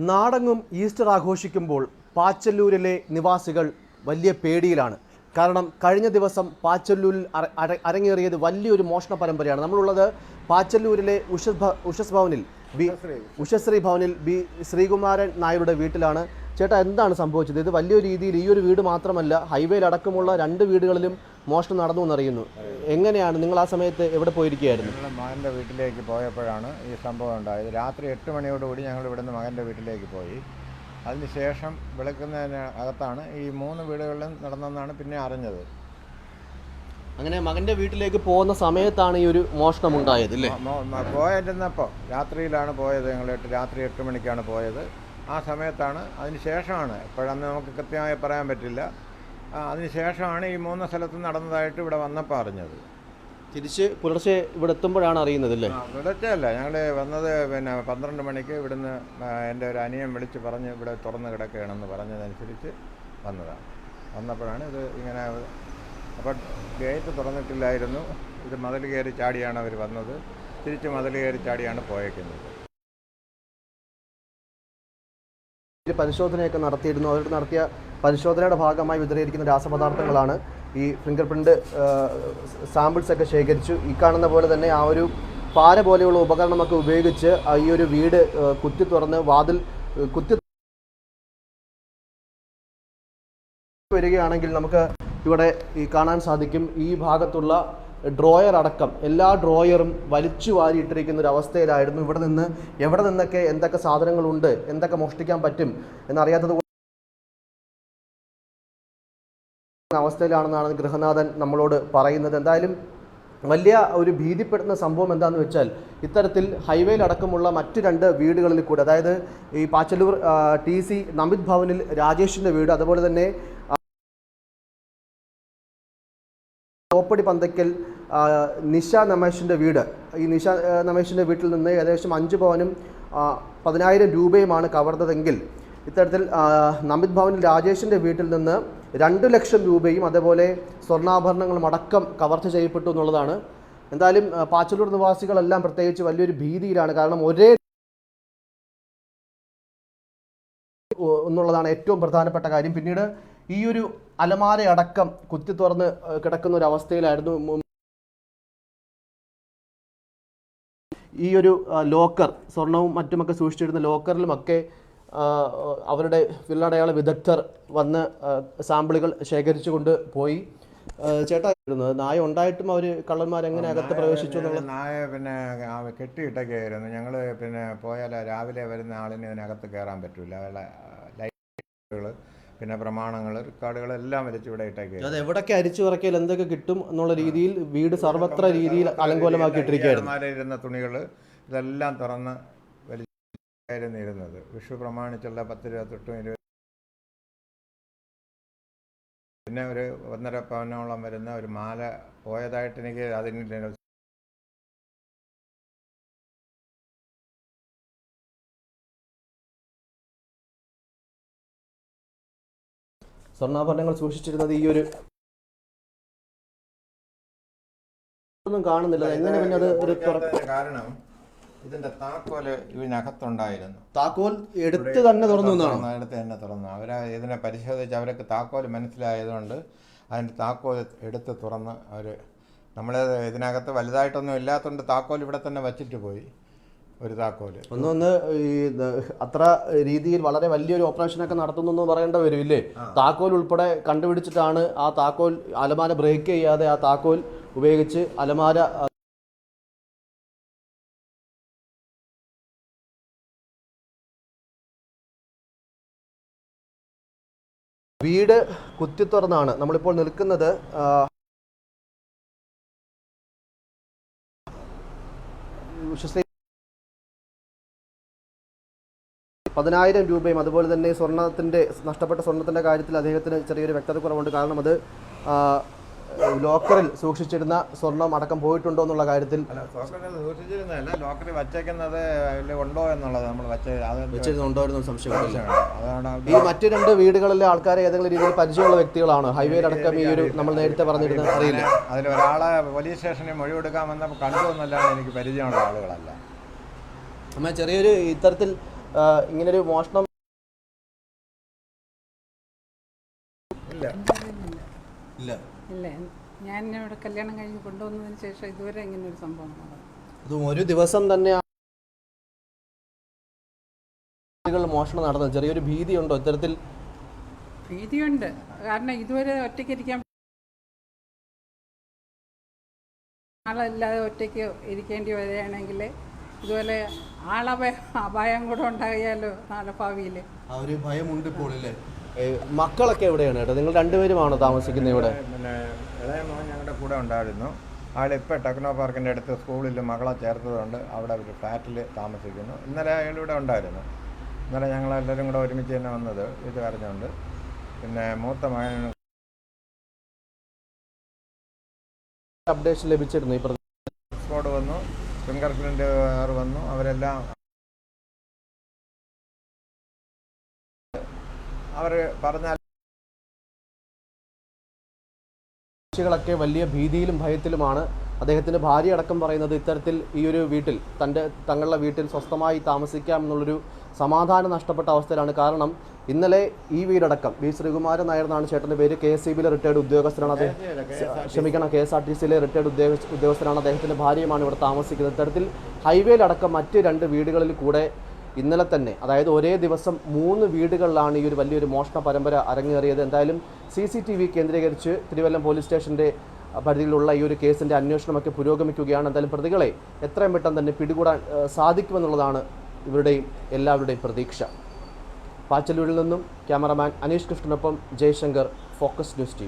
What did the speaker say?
നാടെങ്ങും ഈസ്റ്റർ ആഘോഷിക്കുമ്പോൾ പാച്ചല്ലൂരിലെ നിവാസികൾ വലിയ പേടിയിലാണ്. കാരണം കഴിഞ്ഞ ദിവസം പാച്ചല്ലൂരിൽ അര- അര- അരങ്ങേറിയത് വലിയൊരു മോഷണ പരമ്പരയാണ്. നമ്മളുള്ളത് പാച്ചല്ലൂരിലെ ഉഷസ് ഉഷസ് ഭവനിൽ. ബി ഉഷശ്രീ. ഭവനിൽ ബി ശ്രീകുമാരൻ നായരുടെ വീട്ടിലാണ്. ചേട്ടാ എന്താണ് സംഭവിച്ചത്? ഇത് വലിയ രീതിയിൽ ഈ ഒരു വീട് മാത്രമല്ല ഹൈവേയിൽ അടക്കമുള്ള രണ്ട് വീടുകളിലും മോഷണം നടന്നു എന്നറിയുന്നു. എങ്ങനെയാണ്? നിങ്ങൾ ആ സമയത്ത് എവിടെ പോയിരിക്കുകയായിരുന്നു? മകന്റെ വീട്ടിലേക്ക് പോയപ്പോഴാണ് ഈ സംഭവം ഉണ്ടായത്. രാത്രി എട്ട് മണിയോടുകൂടി ഞങ്ങൾ ഇവിടുന്ന് മകന്റെ വീട്ടിലേക്ക് പോയി. അതിനുശേഷം വിളിക്കുന്നതിന് അകത്താണ് ഈ മൂന്ന് വീടുകളിലും നടന്നെന്നാണ് പിന്നെ അറിഞ്ഞത്. അങ്ങനെ മകന്റെ വീട്ടിലേക്ക് പോകുന്ന സമയത്താണ് ഈ ഒരു മോഷണം ഉണ്ടായത് അല്ലേ രാത്രിയിലാണ് പോയത് ഞങ്ങൾ എട്ട് രാത്രി എട്ട് മണിക്കാണ് പോയത്. ആ സമയത്താണ്. അതിന് ശേഷമാണ്. എപ്പോഴാന്ന് നമുക്ക് കൃത്യമായി പറയാൻ പറ്റില്ല. അതിന് ശേഷമാണ് ഈ മൂന്ന് സ്ഥലത്ത് നടന്നതായിട്ട് ഇവിടെ വന്നപ്പോൾ അറിഞ്ഞത്. തിരിച്ച് പുലർച്ചെ ഇവിടെ എത്തുമ്പോഴാണ് അറിയുന്നത് അല്ലേ? പുലർച്ചെ അല്ല. ഞങ്ങൾ വന്നത് പിന്നെ പന്ത്രണ്ട് മണിക്ക് ഇവിടുന്ന് എന്റെ ഒരു അനിയൻ വിളിച്ച് പറഞ്ഞ് ഇവിടെ തുറന്ന് കിടക്കുകയാണെന്ന് പറഞ്ഞതനുസരിച്ച് വന്നതാണ്. വന്നപ്പോഴാണ് ഇത് ഇങ്ങനെ അപ്പോൾ ഗേറ്റ് തുറന്നിട്ടില്ലായിരുന്നു. ഇത് മതിൽ കയറി ചാടിയാണ് അവർ വന്നത്. തിരിച്ച് മതിൽ കയറി ചാടിയാണ് പോയേക്കുന്നത്. പരിശോധനയൊക്കെ നടത്തിയിരുന്നു. അവരുടെ നടത്തിയ പരിശോധനയുടെ ഭാഗമായി വിതറിയിരിക്കുന്ന രാസപദാർത്ഥങ്ങളാണ് ഈ ഫിംഗർ പ്രിന്റ് സാമ്പിൾസ് ഒക്കെ ശേഖരിച്ചു. ഈ കാണുന്ന പോലെ തന്നെ ആ ഒരു പാര പോലെയുള്ള ഉപകരണമൊക്കെ ഉപയോഗിച്ച് ഈ ഒരു വീട് കുത്തി തുറന്ന് വാതിൽ കുത്തി വരികയാണെങ്കിൽ നമുക്ക് ഇവിടെ ഈ കാണാൻ സാധിക്കും ഈ ഭാഗത്തുള്ള ഡ്രോയർ അടക്കം. എല്ലാ ഡ്രോയറും വലിച്ചു വാരിയിട്ടിരിക്കുന്ന ഒരു അവസ്ഥയിലായിരുന്നു. ഇവിടെ നിന്ന് എവിടെ നിന്നൊക്കെ എന്തൊക്കെ സാധനങ്ങളുണ്ട് എന്തൊക്കെ മോഷ്ടിക്കാൻ പറ്റും എന്നറിയാത്തത് അവസ്ഥയിലാണെന്നാണ് ഗൃഹനാഥൻ നമ്മളോട് പറയുന്നത്. എന്തായാലും വലിയ ഒരു ഭീതിപ്പെടുന്ന സംഭവം എന്താണെന്ന് വെച്ചാൽ ഇത്തരത്തിൽ ഹൈവേയിൽ അടക്കമുള്ള മറ്റ് രണ്ട് വീടുകളിൽ കൂടെ അതായത് ഈ പാച്ചല്ലൂർ ടി സി നമിത് ഭവനിൽ രാജേഷിന്റെ വീട് അതുപോലെ തന്നെ തോപ്പടി പന്തയ്ക്കൽ നിഷ നമേഷിന്റെ വീട്. ഈ നിഷ നമേഷിന്റെ വീട്ടിൽ നിന്ന് ഏകദേശം അഞ്ച് പവനും പതിനായിരം രൂപയുമാണ് കവർന്നതെങ്കിൽ ഇത്തരത്തിൽ നമിത് ഭവനിൽ രാജേഷിന്റെ വീട്ടിൽ നിന്ന് രണ്ട് ലക്ഷം രൂപയും അതേപോലെ സ്വർണാഭരണങ്ങളും അടക്കം കവർച്ച ചെയ്യപ്പെട്ടു എന്നുള്ളതാണ്. എന്തായാലും പാച്ചലൂർ നിവാസികളെല്ലാം പ്രത്യേകിച്ച് വലിയൊരു ഭീതിയിലാണ്. കാരണം ഒരേ എന്നുള്ളതാണ് ഏറ്റവും പ്രധാനപ്പെട്ട കാര്യം. പിന്നീട് ഈ ഒരു അലമാര അടക്കം കുത്തി തുറന്ന് കിടക്കുന്ന ഒരു അവസ്ഥയിലായിരുന്നു ഈ ഒരു ലോക്കർ സ്വർണവും മറ്റുമൊക്കെ സൂക്ഷിച്ചിരുന്ന ലോക്കറിലുമൊക്കെ അവരുടെ വില്ലടയാള വിദഗ്ധർ വന്ന് സാമ്പിളുകൾ ശേഖരിച്ചു ശേഖരിച്ചുകൊണ്ട് പോയി. ചേട്ടാ നായ ഉണ്ടായിട്ടും അവർ കള്ളന്മാരെങ്ങനെ അകത്ത് പ്രവേശിച്ചു നായ പിന്നെ കെട്ടിയിട്ടൊക്കെയായിരുന്നു. ഞങ്ങൾ പിന്നെ പോയാൽ രാവിലെ വരുന്ന ആളിന് ഇതിനകത്ത് കയറാൻ പറ്റില്ല ലൈറ്റുകൾ പിന്നെ പ്രമാണങ്ങൾ റെക്കോർഡുകളെല്ലാം വലിച്ച് ഇവിടെ ഇട്ടൊക്കെ. അത് എവിടൊക്കെ അരിച്ചു പറക്കിയാൽ എന്തൊക്കെ കിട്ടും എന്നുള്ള രീതിയിൽ വീട് സർവത്ര രീതിയിൽ അലങ്കോലമാക്കിയിട്ടിരിക്കുകയായിരുന്നു ഇരുന്ന തുണികൾ ഇതെല്ലാം തുറന്ന് വലിച്ചായിരുന്നു ഇരുന്നത്. വിഷു പ്രമാണിച്ചുള്ള പത്ത് ഇരുപത്തെട്ടും ഇരുപത് പിന്നെ ഒരു ഒന്നര പവനോളം വരുന്ന ഒരു മാല പോയതായിട്ട് എനിക്ക് അതിന് സ്വർണാഭരണങ്ങൾ സൂക്ഷിച്ചിരുന്നത് ഈ ഒരു ഒന്നും കാണുന്നില്ല. എങ്ങനെ പിന്നെ അത് ഒരു കാരണം ഇതിന്റെ താക്കോൽ ഇതിനകത്തുണ്ടായിരുന്നു. താക്കോൽ എടുത്ത് തന്നെ തുറന്നു എടുത്ത് തന്നെ തുറന്നു. അവരെ ഇതിനെ പരിശോധിച്ച് അവർക്ക് താക്കോൽ മനസ്സിലായതുകൊണ്ട് അതിന്റെ താക്കോൽ എടുത്ത് തുറന്ന് അവർ നമ്മൾ ഇതിനകത്ത് വലുതായിട്ടൊന്നും ഇല്ലാത്തതുകൊണ്ട് താക്കോൽ ഇവിടെ തന്നെ വച്ചിട്ട് പോയി. ഒരു താക്കോൽ ഒന്നൊന്ന് ഈ അത്ര രീതിയിൽ വളരെ വലിയൊരു ഓപ്പറേഷനൊക്കെ നടത്തുന്നു എന്ന് പറയേണ്ട വരും ഇല്ലേ താക്കോൽ ഉൾപ്പെടെ കണ്ടുപിടിച്ചിട്ടാണ് ആ താക്കോൽ അലമാര ബ്രേക്ക് ചെയ്യാതെ ആ താക്കോൽ ഉപയോഗിച്ച് അലമാര വീട് കുത്തി തുറന്നാണ് നമ്മളിപ്പോൾ നിൽക്കുന്നത് ആ, പതിനായിരം രൂപയും അതുപോലെ തന്നെ സ്വർണത്തിന്റെ നഷ്ടപ്പെട്ട സ്വർണത്തിന്റെ കാര്യത്തിൽ അദ്ദേഹത്തിന് ചെറിയൊരു വ്യക്തത കുറവുണ്ട്. കാരണം അത് ലോക്കറിൽ സൂക്ഷിച്ചിരുന്ന സ്വർണം അടക്കം പോയിട്ടുണ്ടോ എന്നുള്ള കാര്യത്തിൽ അല്ല ലോക്കറിൽ സൂക്ഷിച്ചിരുന്നതല്ല ലോക്കറിൽ വച്ചേക്കുന്നത് അതിൽ ഉണ്ടോ എന്നുള്ളത് നമ്മൾ അതാണ് ഈ മറ്റു രണ്ട് വീടുകളിലെ ആൾക്കാരെ ഏതെങ്കിലും രീതിയിൽ പരിചയമുള്ള വ്യക്തികളാണ്? ഹൈവേയിലടക്കം ഈ ഒരു നമ്മൾ നേരത്തെ പറഞ്ഞിരുന്ന അറിയില്ല. അതിൽ ഒരാളെ പോലീസ് സ്റ്റേഷനിൽ മൊഴി കൊടുക്കാമെന്ന് കണ്ടു എന്നല്ലാതെ എനിക്ക് പരിചയമുള്ള ആളുകളല്ല. അമ്മ ചെറിയൊരു ഇത്തരത്തിൽ ഇങ്ങനൊരു മോഷണം ഇല്ല. ഇല്ല. ഇല്ല. ഞാൻ ഇവിടെ കല്യാണം കഴിഞ്ഞ് കൊണ്ടുവന്നതിന് ശേഷം ഇതുവരെ ഇങ്ങനെ ഒരു സംഭവം അതും ഒരു ദിവസം തന്നെ ആളുകൾ മോഷണം നടന്നത്. ചെറിയൊരു ഭീതിയുണ്ടോ ഇത്തരത്തിൽ? ഭീതിയുണ്ട്. കാരണം ഇതുവരെ ഒറ്റയ്ക്ക് ഇരിക്കാൻ ആളില്ലാതെ ഒറ്റയ്ക്ക് ഇരിക്കേണ്ടി വരികയാണെങ്കിൽ ഇതുപോലെ ആളഭയം അപായം കൂടെ ഉണ്ടായാലോ നാളെ ഭാവിയിൽ ആ ഒരു ഭയമുണ്ട് ഇപ്പോൾ അല്ലേ മക്കളൊക്കെ എവിടെയാണ് കേട്ടോ നിങ്ങൾ രണ്ടുപേരുമാണോ താമസിക്കുന്നത് ഇവിടെ? പിന്നെ ഇളയ മോൻ ഞങ്ങളുടെ കൂടെ ഉണ്ടായിരുന്നു. ആളിപ്പോൾ ടെക്നോ പാർക്കിന്റെ അടുത്ത് സ്കൂളിൽ മകളെ ചേർത്തതുകൊണ്ട് അവിടെ ഒരു ഫ്ലാറ്റിൽ താമസിക്കുന്നു. ഇന്നലെ അയാൾ ഇവിടെ ഉണ്ടായിരുന്നു. ഇന്നലെ ഞങ്ങളെല്ലാവരും കൂടെ ഒരുമിച്ച് തന്നെ വന്നത് ഇത് അറിഞ്ഞുകൊണ്ട് പിന്നെ മൂത്ത മകൻ അപ്ഡേഷൻ ലഭിച്ചിരുന്നു ഈ പ്രദേശം സ്ക്വാഡ് വന്നു. ഫിംഗർ കാർ വന്നു. അവരെല്ലാം അവർ പറഞ്ഞാൽ സാക്ഷികളൊക്കെ വലിയ ഭീതിയിലും ഭയത്തിലുമാണ്. അദ്ദേഹത്തിന്റെ ഭാര്യ അടക്കം പറയുന്നത് ഇത്തരത്തിൽ ഈ ഒരു വീട്ടിൽ തന്റെ തങ്ങളുടെ വീട്ടിൽ സ്വസ്ഥമായി താമസിക്കാം എന്നുള്ളൊരു സമാധാനം നഷ്ടപ്പെട്ട അവസ്ഥയിലാണ്. കാരണം ഇന്നലെ ഈ വീടടക്കം വി. ശ്രീകുമാരൻ നായർ എന്നാണ് ചേട്ടന്റെ പേര് കെ എസ് സി ബിയിലെ റിട്ടയർഡ് ഉദ്യോഗസ്ഥനാണ് അദ്ദേഹം. ക്ഷമിക്കണം കെ എസ് ആർ ടി സിയിലെ റിട്ടയർഡ് ഉദ്യോഗ ഉദ്യോഗസ്ഥനാണ് അദ്ദേഹത്തിന്റെ ഭാര്യയുമാണ് ഇവിടെ താമസിക്കുന്നത്. ഇത്തരത്തിൽ ഹൈവേയിലടക്കം മറ്റ് രണ്ട് വീടുകളിൽ കൂടെ ഇന്നലെ തന്നെ അതായത് ഒരേ ദിവസം മൂന്ന് വീടുകളിലാണ് ഈ ഒരു വലിയൊരു മോഷണ പരമ്പര അരങ്ങേറിയത്. എന്തായാലും സി കേന്ദ്രീകരിച്ച് തിരുവല്ലം പോലീസ് സ്റ്റേഷന്റെ പരിധിയിലുള്ള ഈ ഒരു കേസിന്റെ അന്വേഷണമൊക്കെ പുരോഗമിക്കുകയാണ്. എന്തായാലും പ്രതികളെ എത്രയും പെട്ടെന്ന് തന്നെ പിടികൂടാൻ സാധിക്കുമെന്നുള്ളതാണ് ഇവരുടെയും എല്ലാവരുടെയും പ്രതീക്ഷ. പാച്ചലൂരിൽ നിന്നും ക്യാമറമാൻ അനീഷ് കൃഷ്ണനൊപ്പം ജയശങ്കർ ഫോക്കസ് ന്യൂസ് ടി